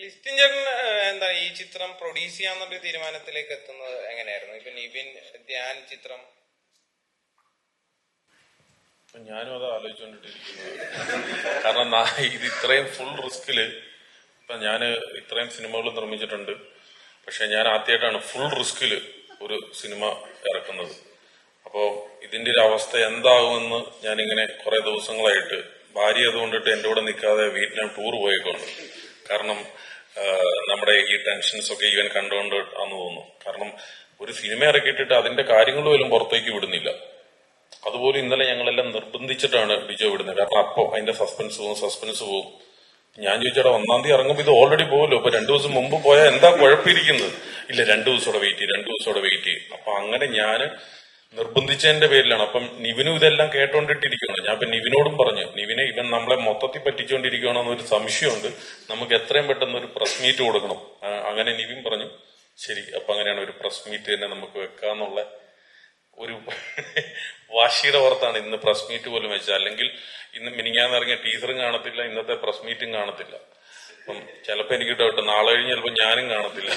ലിസ്റ്റിൻ ചേട്ടൻ എന്താ ഈ ചിത്രം പ്രൊഡ്യൂസ് ചെയ്യാന്നുള്ള തീരുമാനത്തിലേക്ക് എത്തുന്നത് എങ്ങനെയായിരുന്നു? ഇപ്പൊ നിവിൻ ധ്യാൻ ചിത്രം. ഞാനും അത് ആലോചിച്ചുകൊണ്ടിട്ടിരിക്കുന്നത് കാരണം ഇത് ഇത്രയും ഫുൾ റിസ്കിൽ ഇപ്പൊ ഞാൻ ഇത്രയും സിനിമകൾ നിർമ്മിച്ചിട്ടുണ്ട്. പക്ഷെ ഞാൻ ആദ്യമായിട്ടാണ് ഫുൾ റിസ്കിൽ ഒരു സിനിമ ഇറക്കുന്നത്. അപ്പോ ഇതിന്റെ ഒരു അവസ്ഥ എന്താകുമെന്ന് ഞാനിങ്ങനെ കുറെ ദിവസങ്ങളായിട്ട് ഭാര്യ അതുകൊണ്ടിട്ട് എന്റെ കൂടെ നിൽക്കാതെ വീട്ടിലും ടൂർ പോയേക്കാണ് കാരണം നമ്മുടെ ഈ ടെൻഷൻസ് ഒക്കെ ഇവൻ കണ്ടുകൊണ്ട് ആണെന്ന് തോന്നുന്നു. കാരണം ഒരു സിനിമ ഇറക്കിയിട്ടിട്ട് അതിന്റെ കാര്യങ്ങൾ പോലും പുറത്തേക്ക് വിടുന്നില്ല. അതുപോലെ ഇന്നലെ ഞങ്ങളെല്ലാം നിർബന്ധിച്ചിട്ടാണ് ബിജോ വിടുന്നത്. കാരണം അപ്പോ അതിന്റെ സസ്പെൻസ് പോകും സസ്പെൻസ് പോകും. ഞാൻ ചോദിച്ചടാ ഒന്നാം തീയതി ഇറങ്ങുമ്പോൾ ഇത് ഓൾറെഡി പോകുമല്ലോ അപ്പൊ രണ്ടു ദിവസം മുമ്പ് പോയാൽ എന്താ കുഴപ്പമിരിക്കുന്നത്? ഇല്ല രണ്ടു ദിവസത്തോടെ വെയിറ്റ് ചെയ്യും രണ്ടു ദിവസത്തോടെ വെയിറ്റ് ചെയ്യും. അപ്പൊ അങ്ങനെ ഞാൻ നിർബന്ധിച്ചതിന്റെ പേരിലാണ്. അപ്പം നിവിനും ഇതെല്ലാം കേട്ടോണ്ടിട്ടിരിക്കുകയാണ് ഞാൻ ഇപ്പൊ നിവിനോടും പറഞ്ഞു നിവിനെ ഇവൻ നമ്മളെ മൊത്തത്തിൽ പറ്റിച്ചുകൊണ്ടിരിക്കുകയാണെന്നൊരു സംശയമുണ്ട്. നമുക്ക് എത്രയും പെട്ടെന്ന് ഒരു പ്രസ് മീറ്റ് കൊടുക്കണം. അങ്ങനെ നിവിൻ പറഞ്ഞു. ശരി അപ്പൊ അങ്ങനെയാണ് ഒരു പ്രസ് മീറ്റ് തന്നെ നമുക്ക് വെക്കാന്നുള്ള ഒരു വാശിയുടെ പുറത്താണ് ഇന്ന് പ്രസ് മീറ്റ് പോലും വെച്ചത്. അല്ലെങ്കിൽ ഇന്ന് മിനിങ്ങാന്ന് ഇറങ്ങിയ ടീച്ചറും കാണത്തില്ല ഇന്നത്തെ പ്രസ് മീറ്റും കാണത്തില്ല. അപ്പം ചിലപ്പോ എനിക്ക് ഡൗട്ട് നാളെ കഴിഞ്ഞ് ചിലപ്പോ ഞാനും കാണത്തില്ല.